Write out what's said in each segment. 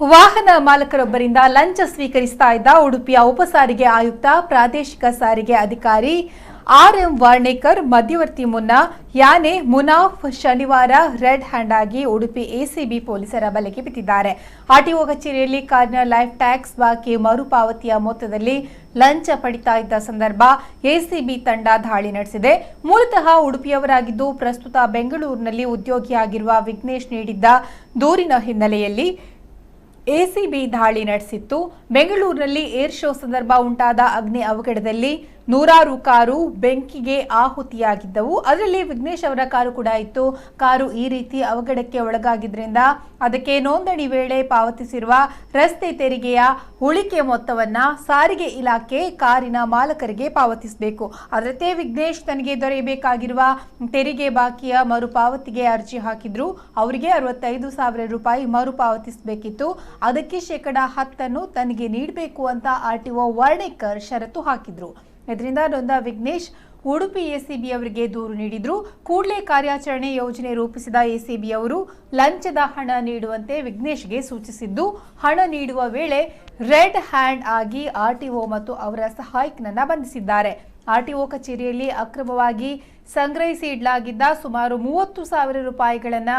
ವಾಹನ ಮಾಲಕರೊಬ್ಬರಿಂದ ಲಂಚ ಸ್ವೀಕರಿಸ್ತಾ ಇದ್ದ ಉಡುಪಿಯ ಉಪ ಸಾರಿಗೆ ಆಯುಕ್ತ, ಪ್ರಾದೇಶಿಕ ಸಾರಿಗೆ ಅಧಿಕಾರಿ ಆರ್ ಎಂ ವಾರ್ಣೇಕರ್ ಮಧ್ಯವರ್ತಿ ಮುನ್ನ ಯಾನೆ ಮುನಾಫ್ ಶನಿವಾರ ರೆಡ್ ಹ್ಯಾಂಡ್ ಆಗಿ ಉಡುಪಿ ಎಸಿಬಿ ಪೊಲೀಸರ ಬಲೆಗೆ ಬಿದ್ದಿದ್ದಾರೆ. ಆರ್ಟಿಒ ಕಚೇರಿಯಲ್ಲಿ ಕಾರಿನ ಲೈಫ್ ಟ್ಯಾಕ್ಸ್ ಬಾಕಿ ಮರುಪಾವತಿಯ ಮೊತ್ತದಲ್ಲಿ ಲಂಚ ಪಡಿತಾ ಇದ್ದ ಸಂದರ್ಭ ಎಸಿಬಿ ತಂಡ ದಾಳಿ ನಡೆಸಿದೆ. ಮೂಲತಃ ಉಡುಪಿಯವರಾಗಿದ್ದು ಪ್ರಸ್ತುತ ಬೆಂಗಳೂರಿನಲ್ಲಿ ಉದ್ಯೋಗಿಯಾಗಿರುವ ವಿಘ್ನೇಶ್ ನೀಡಿದ್ದ ದೂರಿನ ಹಿನ್ನೆಲೆಯಲ್ಲಿ ಎಸಿಬಿ ದಾಳಿ ನಡೆಸಿತ್ತು. ಬೆಂಗಳೂರಿನಲ್ಲಿ ಏರ್ ಶೋ ಸಂದರ್ಭ ಉಂಟಾದ ಅಗ್ನಿ ಅವಘಡದಲ್ಲಿ ನೂರಾರು ಕಾರು ಬೆಂಕಿಗೆ ಆಹುತಿಯಾಗಿದ್ದವು. ಅದರಲ್ಲಿ ವಿಘ್ನೇಶ್ ಅವರ ಕಾರು ಕೂಡ ಇತ್ತು. ಕಾರು ಈ ರೀತಿ ಅವಘಡಕ್ಕೆ ಒಳಗಾಗಿದ್ದರಿಂದ ಅದಕ್ಕೆ ನೋಂದಣಿ ವೇಳೆ ಪಾವತಿಸಿರುವ ರಸ್ತೆ ತೆರಿಗೆಯ ಉಳಿಕೆ ಮೊತ್ತವನ್ನ ಸಾರಿಗೆ ಇಲಾಖೆ ಕಾರಿನ ಮಾಲಕರಿಗೆ ಪಾವತಿಸಬೇಕು. ಅದರಂತೆ ವಿಘ್ನೇಶ್ ತನಗೆ ದೊರೆಯಬೇಕಾಗಿರುವ ತೆರಿಗೆ ಬಾಕಿಯ ಮರುಪಾವತಿಗೆ ಅರ್ಜಿ ಹಾಕಿದ್ರು. ಅವರಿಗೆ ಅರವತ್ತೈದು ಸಾವಿರ ರೂಪಾಯಿ ಮರುಪಾವತಿಸಬೇಕಿತ್ತು. ಅದಕ್ಕೆ ಶೇಕಡ ಹತ್ತನ್ನು ತನಗೆ ನೀಡಬೇಕು ಅಂತ ಆರ್ಟಿಒ ವರ್ಣೇಕರ್ ಷರತ್ತು ಹಾಕಿದ್ರು. ಇದರಿಂದ ನೊಂದ ವಿಘ್ನೇಶ್ ಉಡುಪಿ ಎಸಿಬಿ ಅವರಿಗೆ ದೂರು ನೀಡಿದ್ರು. ಕೂಡಲೇ ಕಾರ್ಯಾಚರಣೆ ಯೋಜನೆ ರೂಪಿಸಿದ ಎಸಿಬಿ ಅವರು ಲಂಚದ ಹಣ ನೀಡುವಂತೆ ವಿಘ್ನೇಶ್ಗೆ ಸೂಚಿಸಿದ್ದು, ಹಣ ನೀಡುವ ವೇಳೆ ರೆಡ್ ಹ್ಯಾಂಡ್ ಆಗಿ ಆರ್ಟಿಒ ಮತ್ತು ಅವರ ಸಹಾಯಕನನ್ನ ಬಂಧಿಸಿದ್ದಾರೆ. ಆರ್ಟಿಒ ಕಚೇರಿಯಲ್ಲಿ ಅಕ್ರಮವಾಗಿ ಸಂಗ್ರಹಿಸಿ ಇಡಲಾಗಿದ್ದ ಸುಮಾರು ಮೂವತ್ತು ಸಾವಿರ ರೂಪಾಯಿಗಳನ್ನ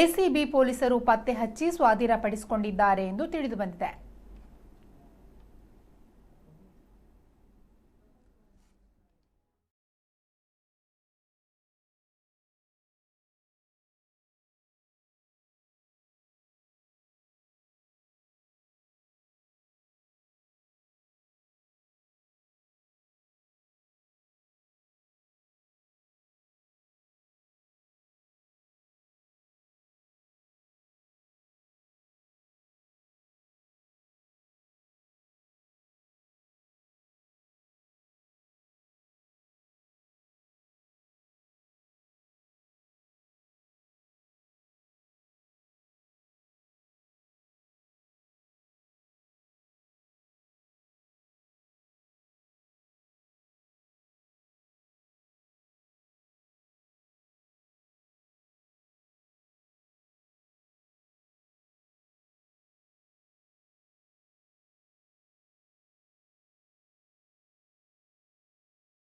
ಎಸಿಬಿ ಪೊಲೀಸರು ಪತ್ತೆ ಹಚ್ಚಿ ಸ್ವಾಧೀನಪಡಿಸಿಕೊಂಡಿದ್ದಾರೆ ಎಂದು ತಿಳಿದು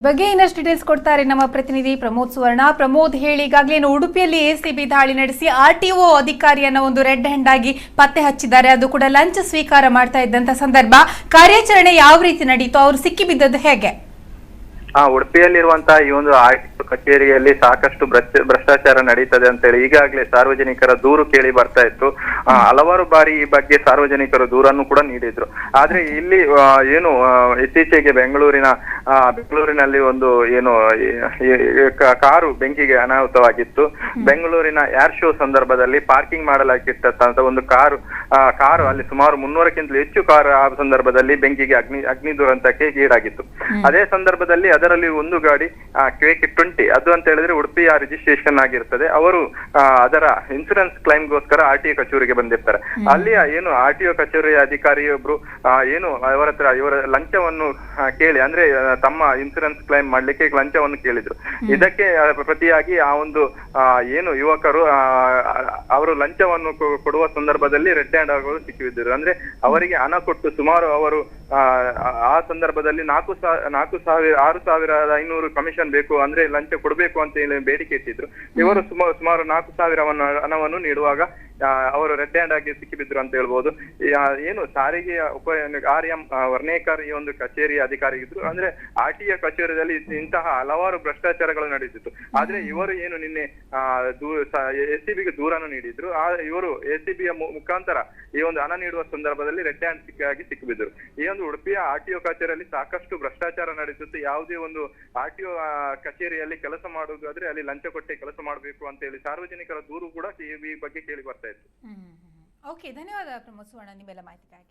ಬಗ್ಗೆ ಇನ್ನಷ್ಟು ಡೀಟೇಲ್ಸ್ ಕೊಡ್ತಾರೆ ನಮ್ಮ ಪ್ರತಿನಿಧಿ ಪ್ರಮೋದ್ ಸುವರ್ಣ. ಪ್ರಮೋದ್ ಹೇಳಿ, ಈಗಾಗಲೇ ಉಡುಪಿಯಲ್ಲಿ ಎಸಿಬಿ ದಾಳಿ ನಡೆಸಿ ಆರ್ ಟಿಒ ಅಧಿಕಾರಿಯನ್ನ ಒಂದು ರೆಡ್ ಹ್ಯಾಂಡ್ ಆಗಿ ಪತ್ತೆ ಹಚ್ಚಿದ್ದಾರೆ. ಅದು ಕೂಡ ಲಂಚ ಸ್ವೀಕಾರ ಮಾಡ್ತಾ ಇದ್ದಂತ ಸಂದರ್ಭ. ಕಾರ್ಯಾಚರಣೆ ಯಾವ ರೀತಿ ನಡೀತು? ಅವರು ಸಿಕ್ಕಿಬಿದ್ದದ್ದು ಹೇಗೆ? ಆ, ಉಡುಪಿಯಲ್ಲಿರುವಂತಹ ಈ ಒಂದು ಆಯುಕ್ತ ಕಚೇರಿಯಲ್ಲಿ ಸಾಕಷ್ಟು ಭ್ರಷ್ಟ ಭ್ರಷ್ಟಾಚಾರ ನಡೀತದೆ ಅಂತೇಳಿ ಈಗಾಗಲೇ ಸಾರ್ವಜನಿಕರ ದೂರು ಕೇಳಿ ಬರ್ತಾ ಇತ್ತು. ಹಲವಾರು ಬಾರಿ ಈ ಬಗ್ಗೆ ಸಾರ್ವಜನಿಕರು ದೂರನ್ನು ಕೂಡ ನೀಡಿದ್ರು. ಆದ್ರೆ ಇಲ್ಲಿ ಏನು ಇತ್ತೀಚೆಗೆ ಬೆಂಗಳೂರಿನ ಬೆಂಗಳೂರಿನಲ್ಲಿ ಒಂದು ಏನು ಕಾರು ಬೆಂಕಿಗೆ ಅನಾಹುತವಾಗಿತ್ತು. ಬೆಂಗಳೂರಿನ ಏರ್ ಶೋ ಸಂದರ್ಭದಲ್ಲಿ ಪಾರ್ಕಿಂಗ್ ಮಾಡಲಾಗಿರ್ತಕ್ಕಂಥ ಒಂದು ಕಾರು ಕಾರು ಅಲ್ಲಿ ಸುಮಾರು ಮುನ್ನೂರಕ್ಕಿಂತಲೂ ಹೆಚ್ಚು ಕಾರು ಆ ಸಂದರ್ಭದಲ್ಲಿ ಬೆಂಕಿಗೆ ಅಗ್ನಿ ಅಗ್ನಿ ದುರಂತಕ್ಕೆ ಈಡಾಗಿತ್ತು. ಅದೇ ಸಂದರ್ಭದಲ್ಲಿ ಅದರಲ್ಲಿ ಒಂದು ಗಾಡಿ ಕೆ ಕೆ ಟ್ವೆಂಟಿ ಅದು ಅಂತ ಹೇಳಿದ್ರೆ ಉಡುಪಿಯ ರಿಜಿಸ್ಟ್ರೇಷನ್ ಆಗಿರ್ತದೆ. ಅವರು ಅದರ ಇನ್ಸೂರೆನ್ಸ್ ಕ್ಲೈಮ್ಗೋಸ್ಕರ ಆರ್ ಟಿ ಕಚೇರಿಗೆ ಬಂದಿರ್ತಾರೆ. ಅಲ್ಲಿ ಏನು ಆರ್ ಟಿ ಒ ಕಚೇರಿ ಅಧಿಕಾರಿಯೊಬ್ರು ಏನು ಅವರ ಹತ್ರ ಇವರ ಲಂಚವನ್ನು ಕೇಳಿ ಅಂದ್ರೆ ತಮ್ಮ ಇನ್ಸೂರೆನ್ಸ್ ಕ್ಲೈಮ್ ಮಾಡ್ಲಿಕ್ಕೆ ಲಂಚವನ್ನು ಕೇಳಿದ್ರು. ಇದಕ್ಕೆ ಪ್ರತಿಯಾಗಿ ಆ ಒಂದು ಏನು ಯುವಕರು ಆ, ಅವರು ಲಂಚವನ್ನು ಕೊಡುವ ಸಂದರ್ಭದಲ್ಲಿ ರೆಡ್ ಹ್ಯಾಂಡ್ ಆಗೋದು ಸಿಕ್ಕಿಬಿದ್ದರು ಅಂದ್ರೆ ಅವರಿಗೆ ಹಣ ಕೊಟ್ಟು ಸುಮಾರು ಅವರು ಆ, ಸಂದರ್ಭದಲ್ಲಿ ನಾಲ್ಕು ಸಾ ನಾಲ್ಕು ಸಾವಿರ ಆರು ಸಾವಿರದ ಐನೂರು ಕಮಿಷನ್ ಬೇಕು ಅಂದ್ರೆ ಲಂಚ ಕೊಡಬೇಕು ಅಂತ ಹೇಳಿ ಬೇಡಿಕೆ ಇಟ್ಟಿದ್ರು. ಇವರು ಸುಮಾರು ಸುಮಾರು ನಾಲ್ಕು ಸಾವಿರವನ್ನು ಹಣವನ್ನು ನೀಡುವಾಗ ಅವರು ರೆಡ್ ಹ್ಯಾಂಡ್ ಆಗಿ ಸಿಕ್ಕಿಬಿದ್ರು ಅಂತ ಹೇಳ್ಬೋದು. ಏನು ಸಾರಿಗೆ ಉಪ ಆರ್ ಎಂ ವರ್ಣೇಕರ್ ಈ ಒಂದು ಕಚೇರಿ ಅಧಿಕಾರಿ ಇದ್ರು. ಅಂದ್ರೆ ಆರ್ ಟಿ ಕಚೇರಿಯಲ್ಲಿ ಇಂತಹ ಹಲವಾರು ಭ್ರಷ್ಟಾಚಾರಗಳು ನಡೆದಿತ್ತು. ಆದ್ರೆ ಇವರು ಏನು ನಿನ್ನೆ ಎಸ್ ಸಿ ಬಿಗೆ ದೂರನ್ನು ನೀಡಿದ್ರು. ಆ ಇವರು ಎಸ್ ಸಿ ಬಿಯ ಮುಖಾಂತರ ಈ ಒಂದು ಹಣ ನೀಡುವ ಸಂದರ್ಭದಲ್ಲಿ ರೆಡ್ ಹ್ಯಾಂಡ್ ಸಿಕ್ಕಾಗಿ ಸಿಕ್ಕಿಬಿದ್ರು. ಈ ಒಂದು ಉಡುಪಿಯ ಆರ್ ಟಿ ಕಚೇರಿಯಲ್ಲಿ ಸಾಕಷ್ಟು ಭ್ರಷ್ಟಾಚಾರ ನಡೆಸುತ್ತೆ ಯಾವುದೇ ಒಂದು ಆರ್ ಟಿ ಕಚೇರಿಯಲ್ಲಿ ಕೆಲಸ ಮಾಡುವುದಾದ್ರೆ ಅಲ್ಲಿ ಲಂಚ ಕೊಟ್ಟೆ ಕೆಲಸ ಮಾಡಬೇಕು ಅಂತ ಹೇಳಿ ಸಾರ್ವಜನಿಕರ ದೂರು ಕೂಡ ಈ ಬಗ್ಗೆ ಕೇಳಿ ಬರ್ತಾ ಇತ್ತು. ಓಕೆ ಧನ್ಯವಾದ ಪ್ರಮೋದ್ ಸುವರ್ಣ ನಿಮ್ಮೆಲ್ಲ ಮಾಹಿತಿಗಾಗಿ.